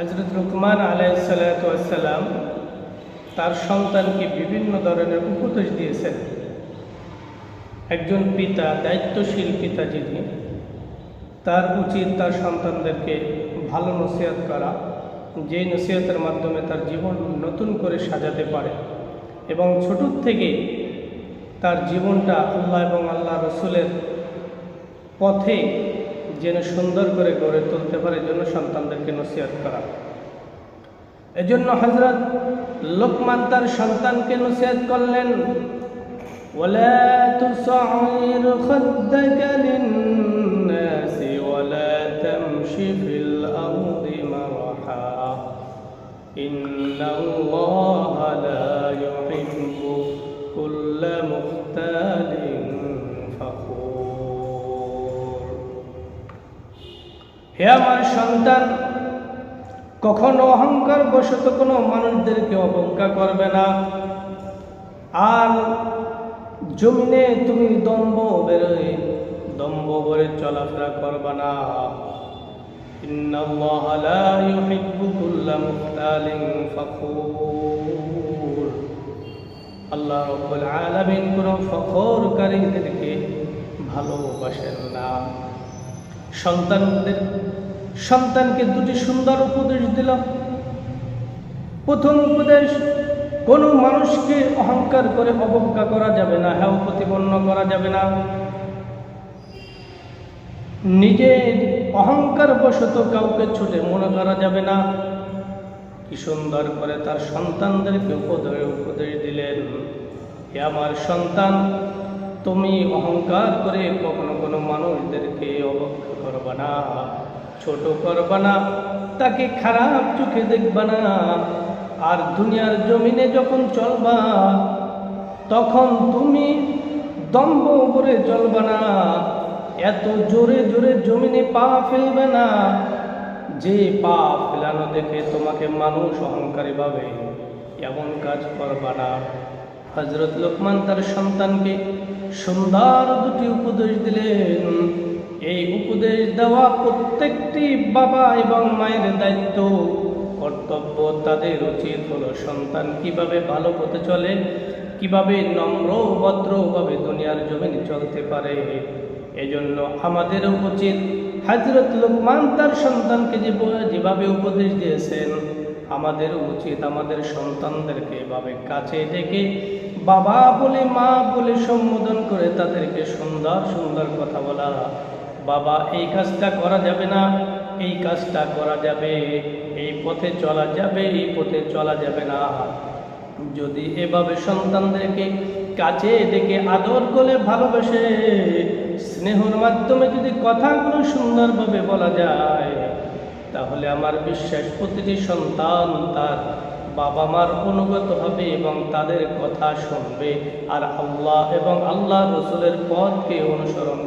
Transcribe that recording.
হজরত রুকমান আলাইসাল্লাম তার সন্তানকে বিভিন্ন ধরনের উপদেশ দিয়েছেন। একজন পিতা, দায়িত্বশীল পিতা যিনি, তার উচিত তার সন্তানদেরকে ভালো নসিহত করা যে নসিহতের মাধ্যমে তার জীবন নতুন করে সাজাতে পারে এবং ছোট থেকে তার জীবনটা আল্লাহ এবং আল্লাহ রসুলের পথে যেন সুন্দর করে গড়ে তুলতে পারে জন্য সন্তানদেরকে নসিহত করা এজন্য হজরত লোকমান তার সন্তানকে নসিহত করলেন ولا تصعر خدك للناس ولا تمش في الأرض مرحا إن الله হে আমার সন্তান, কখনো অহংকার বশত কোনো মানুষদেরকে অবজ্ঞা করবে না। আর জমিনে তুমি দম্ব বেরোয় দম্ব করে চলাফেরা করবে না। আল্লাহ রব্বুল আলমিন কোনো ফখরকারীদেরকে ভালোবাসেন না। সন্তানদের সন্তানকে দুটি সুন্দর উপদেশ দিল প্রথম উপদেশ, কোনো মানুষকে অহংকার করে অবজ্ঞা করা যাবে না হ্যাঁ প্রতিপন্ন করা যাবে না। নিজের অহংকার বশত কাউকে ছুটে মনে করা যাবে না। কি সুন্দর করে তার সন্তানদেরকে উপদেশ উপদেশ দিলেন। হে আমার সন্তান, তুমি অহংকার করে কখনো কোনো মানুষদেরকে অবজ্ঞা করবা না। ছোট করবা না তাকে খারাপ চোখে দেখবা না। আর দুনিয়ার জমিনে যখন চলবা, তখন তুমি দম্ভ করে চলবা না। এত জোরে জোরে জমিনে পা ফেলবে না। যে পা ফেলানো দেখে তোমাকে মানুষ অহংকারী ভাবে, এমন কাজ করবা না। হজরত লোকমান তার সন্তানকে সুন্দর দুটি উপদেশ দিলেন। এই উপদেশ দেওয়া প্রত্যেকটি বাবা এবং মায়ের দায়িত্ব। কর্তব্য তাদের উচিত হলো সন্তান কীভাবে ভালো পথে চলে, কীভাবে নম্র ভদ্রভাবে দুনিয়ার জমিনে চলতে পারে। এজন্য আমাদেরও উচিত হাজরত লোকমান তার সন্তানকে যেভাবে উপদেশ দিয়েছেন, আমাদের উচিত আমাদের সন্তানদেরকে এভাবে কাছে ডেকে বাবা বলে, মা বলে সম্বোধন করে তাদেরকে সুন্দর সুন্দর কথা বলা। বাবা, এই কাজটা করা যাবে না, এই কাজটা করা যাবে, এই পথে চলা যাবে, এই পথে চলা যাবে না। যদি এভাবে সন্তানদেরকে কাছে ডেকে আদর করে ভালোবেসে, স্নেহর মাধ্যমে যদি কথাগুলো সুন্দরভাবে বলা যায়, তাহলে আমার বিশ্বাস প্রতিটি সন্তান তার বাবা মার অনুগত হবে এবং তাদের কথা শুনবে। আর আল্লাহ এবং আল্লাহ রসুলের পথকে অনুসরণ